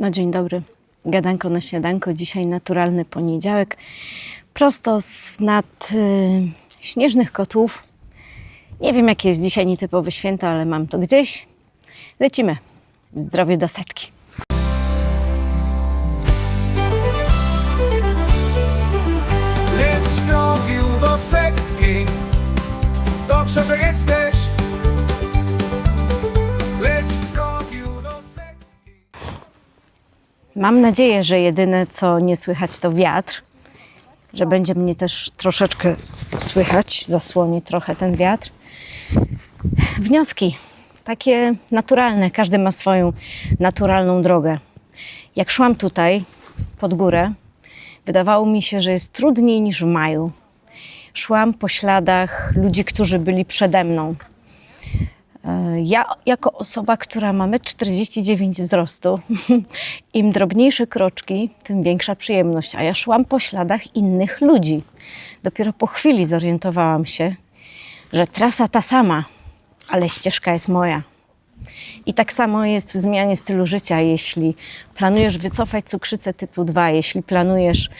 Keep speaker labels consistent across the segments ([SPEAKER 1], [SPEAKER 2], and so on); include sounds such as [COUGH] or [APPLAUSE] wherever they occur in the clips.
[SPEAKER 1] No dzień dobry. Gadanko na śniadanko. Dzisiaj naturalny poniedziałek. Prosto z nad y, śnieżnych kotłów. Nie wiem, jakie jest dzisiaj nietypowe święto, ale mam to gdzieś. Lecimy. W zdrowiu do setki.
[SPEAKER 2] Lecz do setki Dobrze, że jesteś
[SPEAKER 1] Mam nadzieję, że jedyne co nie słychać to wiatr, że będzie mnie też troszeczkę słychać, zasłoni trochę ten wiatr. Wnioski takie naturalne, każdy ma swoją naturalną drogę. Jak szłam tutaj pod górę, wydawało mi się, że jest trudniej niż w maju. Szłam po śladach ludzi, którzy byli przede mną. Ja, jako osoba, która ma 1,49 m wzrostu, [LAUGHS] im drobniejsze kroczki, tym większa przyjemność. A ja szłam po śladach innych ludzi. Dopiero po chwili zorientowałam się, że trasa ta sama, ale ścieżka jest moja. I tak samo jest w zmianie stylu życia. Jeśli planujesz wycofać cukrzycę typu 2, jeśli planujesz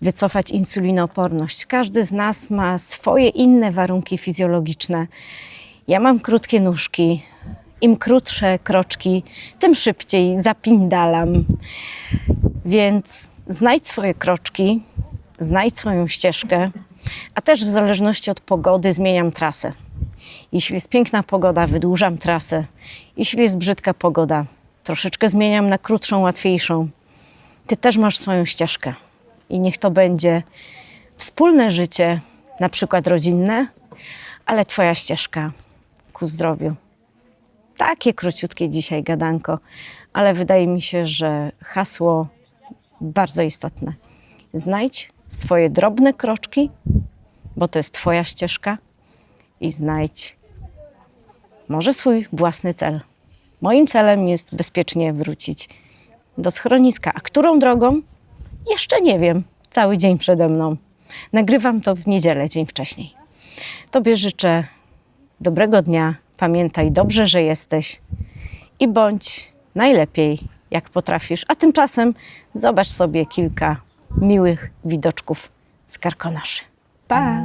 [SPEAKER 1] wycofać insulinooporność, każdy z nas ma swoje inne warunki fizjologiczne. Ja mam krótkie nóżki. Im krótsze kroczki, tym szybciej zapindalam. Więc znajdź swoje kroczki, znajdź swoją ścieżkę, a też w zależności od pogody zmieniam trasę. Jeśli jest piękna pogoda, wydłużam trasę. Jeśli jest brzydka pogoda, troszeczkę zmieniam na krótszą, łatwiejszą. Ty też masz swoją ścieżkę. I niech to będzie wspólne życie, na przykład rodzinne, ale Twoja ścieżka ku zdrowiu. Takie króciutkie dzisiaj gadanko, ale wydaje mi się, że hasło bardzo istotne. Znajdź swoje drobne kroczki, bo to jest Twoja ścieżka, i znajdź może swój własny cel. Moim celem jest bezpiecznie wrócić do schroniska. A którą drogą? Jeszcze nie wiem. Cały dzień przede mną. Nagrywam to w niedzielę, dzień wcześniej. Tobie życzę dobrego dnia. Pamiętaj dobrze, że jesteś i bądź najlepiej, jak potrafisz. A tymczasem zobacz sobie kilka miłych widoczków z Karkonoszy. Pa!